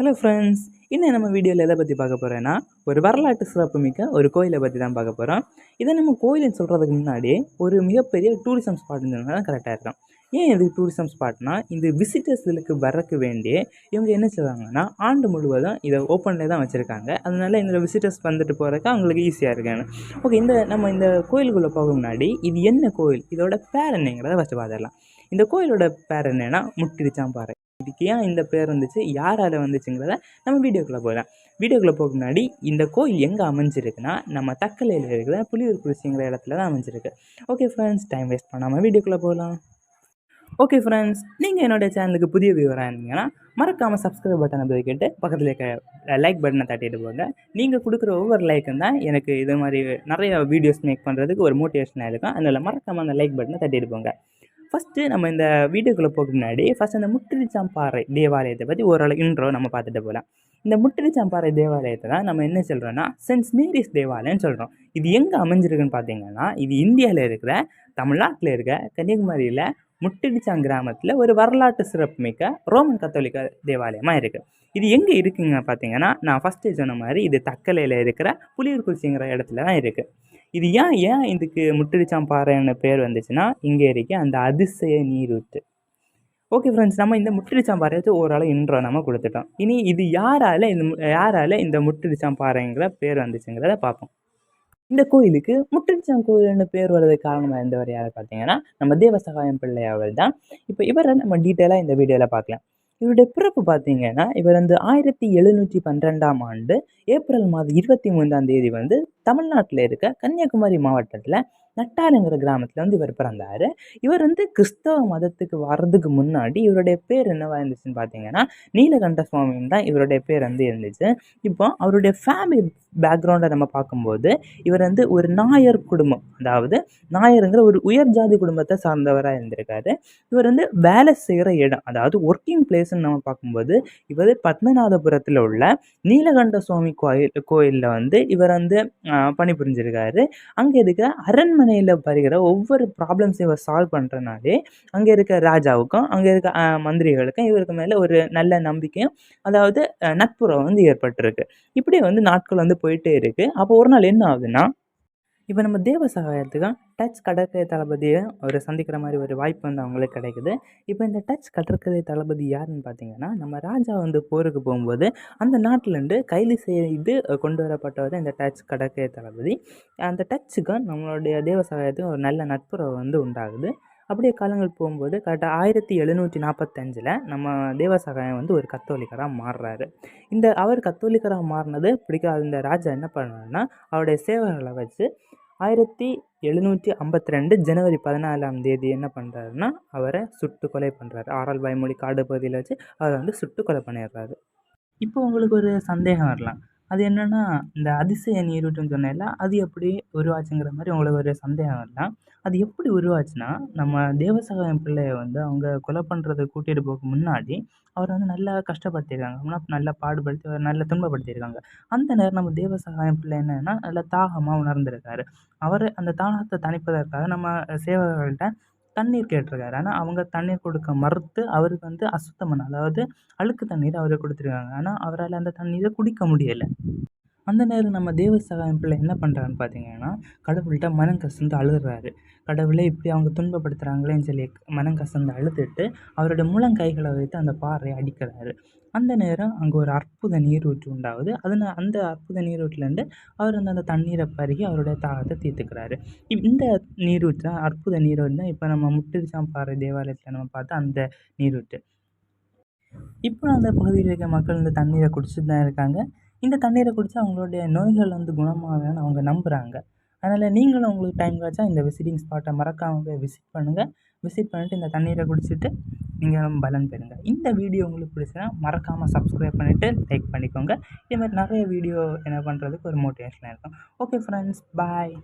Hello friends இன்னும் நம்ம வீடியோவில் எதை பற்றி பார்க்க போகிறேன்னா ஒரு வரலாற்று சிறப்புமிக்க ஒரு கோயிலை பற்றி தான் பார்க்க போகிறோம் இதை நம்ம கோயிலுன்னு சொல்கிறதுக்கு முன்னாடி ஒரு மிகப்பெரிய டூரிசம் ஸ்பாட்னு சொன்னால் தான் கரெக்டாக இருக்கும் ஏன் இது டூரிசம் ஸ்பாட்னா இந்த விசிட்டர்ஸ்களுக்கு வரக்கு வேண்டி இவங்க என்ன செய்வாங்கன்னா ஆண்டு முழுவதும் இதை ஓப்பனில் தான் வச்சுருக்காங்க. அதனால இந்த விசிட்டர்ஸ் வந்துட்டு போகிறதுக்கு அவங்களுக்கு ஈஸியாக இருக்காங்க. ஓகே இந்த நம்ம இந்த கோயிலுக்குள்ளே போக முன்னாடி இது என்ன கோயில்? இதோட பேர் என்னங்கிறத ஃபஸ்ட்டு பார்த்துடலாம். இந்த கோயிலோட பேர் என்னென்னா முட்டிருச்சாம்பாறை இதுக்கு ஏன் இந்த பேர் வந்துச்சு? யாரால் வந்துச்சுங்கிறத நம்ம வீடியோக்குள்ளே போகலாம் வீடியோக்குள்ளே போக முன்னாடி இந்த கோயில் எங்கே அமைஞ்சிருக்குன்னா நம்ம தக்கலையில் இருக்கிற புலியூர் குறிச்சிங்கிற இடத்துல தான் அமைஞ்சிருக்கு. ஓகே ஃப்ரெண்ட்ஸ் டைம் வேஸ்ட் பண்ணாமல் வீடியோக்குள்ளே போகலாம். ஓகே ஃப்ரெண்ட்ஸ் நீங்கள் என்னோடய சேனலுக்கு புதிய வியூவராக இருந்தீங்கன்னா மறக்காமல் சப்ஸ்கிரைப் பட்டனை போய் கேட்டு பக்கத்தில் இருக்க லைக் பட்டனை தட்டிட்டு போங்க. நீங்கள் கொடுக்குற ஒவ்வொரு லைக்கும் தான் எனக்கு இது மாதிரி நிறைய வீடியோஸ் மேக் பண்ணுறதுக்கு ஒரு மோட்டிவேஷனாக இருக்கும். அதனால் மறக்காமல் அந்த லைக் பட்டனை தட்டிட்டு போங்க. ஃபஸ்ட்டு நம்ம இந்த வீடியோக்குள்ளே போக முன்னாடி ஃபஸ்ட் அந்த முட்டிரிச்சாம்பாறை தேவாலயத்தை பற்றி ஓரளவு இன்றோ நம்ம பார்த்துட்டு போகலாம் இந்த முட்டிரிச்சாம்பாறை தேவாலயத்தை தான் நம்ம என்ன சொல்கிறோன்னா சென்ட் மேரிஸ் தேவாலயம்னு சொல்கிறோம் இது எங்கே அமைஞ்சிருக்குன்னு பார்த்தீங்கன்னா இது இந்தியாவில் இருக்கிற தமிழ்நாட்டில் இருக்க கன்னியாகுமரியில் முட்டிடிச்சான் கிராமத்தில் ஒரு வரலாற்று சிறப்புமிக்க ரோமன் கத்தோலிக்க தேவாலயமாக இருக்குது இது எங்கே இருக்குங்க பார்த்தீங்கன்னா நான் ஃபஸ்ட்டு சொன்ன மாதிரி இது தக்கலையில் இருக்கிற புலியூர்குறிச்சிங்கிற இடத்துல தான் இருக்குது இது ஏன் ஏன் இதுக்கு முட்டிடிச்சாம்பாறைன்னு பேர் வந்துச்சுன்னா இங்கே இருக்க அந்த அதிசய நீரூற்று. ஓகே ஃப்ரெண்ட்ஸ் நம்ம இந்த முட்டிடிச்சாம்பாறையத்தை ஓரளவு இன்றோ நம்ம கொடுத்துட்டோம். இனி இது யாரால் இந்த யாரால் இந்த முட்டிடிச்சாம்பாறைங்கிற பேர் வந்துச்சுங்கிறத பார்ப்போம். இந்த கோயிலுக்கு முட்டிடிச்சாம் கோயில்னு பேர் வர்றதுக்கு காரணமாக இருந்தவர் யார் பார்த்தீங்கன்னா நம்ம தேவசகாயம் பிள்ளை அவர் தான் இப்போ இவரை நம்ம டீட்டெயிலாக இந்த வீடியோவில் பார்க்கலாம். இவருடைய பிறப்பு பார்த்தீங்கன்னா இவர் வந்து ஆயிரத்தி எழுநூற்றி பன்னிரெண்டாம் ஆண்டு ஏப்ரல் மாதம் இருபத்தி மூன்றாம் தேதி வந்து தமிழ்நாட்டில் இருக்க கன்னியாகுமரி மாவட்டத்தில் நட்டாருங்கிற கிராமத்தில் வந்து இவர் பிறந்தார். இவர் வந்து கிறிஸ்தவ மதத்துக்கு வர்றதுக்கு முன்னாடி இவருடைய பேர் என்னவா இருந்துச்சுன்னு பார்த்தீங்கன்னா நீலகண்ட சுவாமின்னு தான் இவருடைய பேர் வந்து இருந்துச்சு. இப்போ அவருடைய ஃபேமிலி பேக்ரவுண்டை நம்ம பார்க்கும்போது இவர் வந்து ஒரு நாயர் குடும்பம். அதாவது நாயருங்கிற ஒரு உயர் ஜாதி குடும்பத்தை சார்ந்தவராக இருந்திருக்காரு. இவர் வந்து வேலை செய்கிற இடம் அதாவது ஒர்க்கிங் பிளேஸ்ன்னு நம்ம பார்க்கும்போது இவர் பத்மநாதபுரத்தில் உள்ள நீலகண்ட சுவாமி கோயில் கோயிலில் வந்து இவர் வந்து பணிபுரிஞ்சிருக்காரு. அங்கே இருக்கிற அரண்மனையில் வருகிற ஒவ்வொரு ப்ராப்ளம்ஸையும் இவர் சால்வ் பண்ணுறனாலே அங்கே இருக்க ராஜாவுக்கும் அங்கே இருக்க மந்திரிகளுக்கும் இவருக்கு மேலே ஒரு நல்ல நம்பிக்கையும் அதாவது நட்புறவு வந்து ஏற்பட்டிருக்கு. இப்படி வந்து நாட்கள் வந்து போயிட்டே இருக்குது அப்போ ஒரு நாள் என்ன ஆகுதுன்னா இப்போ நம்ம தேவ சகாயத்துக்கு டச் கடற்கரை தளபதியை ஒரு சந்திக்கிற மாதிரி ஒரு வாய்ப்பு வந்து அவங்களுக்கு கிடைக்குது. இப்போ இந்த டச் கடற்கரை தளபதி யாருன்னு பார்த்தீங்கன்னா நம்ம ராஜா வந்து போருக்கு போகும்போது அந்த நாட்டிலேருந்து கைது செய்து கொண்டு வரப்பட்டவர் இந்த டச் கடற்கரை தளபதி. அந்த டச்சுக்கும் நம்மளுடைய தேவ சகாயத்துக்கும் ஒரு நல்ல நட்புறவு வந்து உண்டாகுது. அப்படியே காலங்கள் போகும்போது கரெக்டாக ஆயிரத்தி எழுநூற்றி நாற்பத்தஞ்சில் நம்ம தேவசகாயம் வந்து ஒரு கத்தோலிக்கராக மாறுறாரு. இந்த அவர் கத்தோலிக்கராக மாறினது பிடிக்காத இந்த ராஜா என்ன பண்ணணும்னா அவருடைய சேவர்களை வச்சு ஆயிரத்தி எழுநூற்றி ஐம்பத்தி ரெண்டு ஜனவரி பதினாலாம் தேதி என்ன பண்ணுறாருன்னா அவரை சுட்டு கொலை பண்ணுறாரு ஆரல் வாய்மொழி காடு பகுதியில் வச்சு அவரை வந்து சுட்டு கொலை பண்ணிடுறாரு. இப்போ உங்களுக்கு ஒரு சந்தேகம் வரலாம். அது என்னென்னா இந்த அதிசய நீரூற்றுன்னு சொன்னேன்ல அது எப்படி உருவாச்சுங்கிற மாதிரி உங்களுக்கு ஒரு சந்தேகம் வரலாம். அது எப்படி உருவாச்சுன்னா நம்ம தேவசகாயம் பிள்ளையை வந்து அவங்க கொலை பண்ணுறதுக்கு கூட்டிகிட்டு போக முன்னாடி அவரை வந்து நல்லா கஷ்டப்படுத்தியிருக்காங்க. நல்லா பாடுபடுத்தி அவர் நல்லா துன்பப்படுத்தியிருக்காங்க. அந்த நேரம் நம்ம தேவசகாயம் பிள்ளை என்னன்னா நல்லா தாகமாக உணர்ந்திருக்காரு. அவர் அந்த தாகத்தை தணிப்பதற்காக நம்ம சேவகர்கள்ட்ட தண்ணீர் கேட்டிருக்காரு. ஆனால் அவங்க தண்ணீர் கொடுக்க மறுத்து அவருக்கு வந்து அசுத்தமான அதாவது அழுக்கு தண்ணீர் அவருக்கு கொடுத்துருக்காங்க. ஆனால் அவரால் அந்த தண்ணீரை குடிக்க முடியலை. அந்த நேரம் நம்ம தேவ சகாயம் பிள்ளை என்ன பண்ணுறான்னு பார்த்தீங்கன்னா கடவுள்கிட்ட மனம் கசந்து அழுகிறாரு. கடவுளே இப்படி அவங்க துன்பப்படுத்துகிறாங்களேன்னு சொல்லி மனம் கசந்து அழுதுட்டு அவரோட முழங்கைகளை வைத்து அந்த பாறையை அடிக்கிறாரு. அந்த நேரம் அங்கே ஒரு அற்புத நீரூற்று உண்டாகுது. அதனால் அந்த அற்புத நீரூற்றுலேருந்து அவர் வந்து அந்த தண்ணீரை பருகி அவருடைய தாகத்தை தீர்த்துக்கிறாரு. இந்த நீரூற்று அற்புத நீரூற்று தான் இப்போ நம்ம முட்டுச்சாம்பாறை தேவாலயத்தில் நம்ம பார்த்தா அந்த நீரூற்று. இப்போ அந்த பகுதியில் இருக்க மக்கள் இந்த தண்ணீரை குடிச்சிட்டு தான் இருக்காங்க. இந்த தண்ணீரை குடித்து அவங்களுடைய நோய்கள் வந்து குணமாகும்னு அவங்க நம்புகிறாங்க அதனால் நீங்களும் உங்களுக்கு டைம் கிடச்சா இந்த விசிட்டிங் ஸ்பாட்டை மறக்காமல் போய் விசிட் பண்ணுங்கள் விசிட் பண்ணிவிட்டு இந்த தண்ணீரை குடிச்சிட்டு நீங்கள் பலன் பெறுங்க. இந்த வீடியோ உங்களுக்கு பிடிச்சா மறக்காமல் சப்ஸ்கிரைப் பண்ணிவிட்டு லைக் பண்ணிக்கோங்க. இதேமாதிரி நிறைய வீடியோ என்ன பண்ணுறதுக்கு ஒரு மோட்டிவேஷனாக இருக்கும். Okay friends bye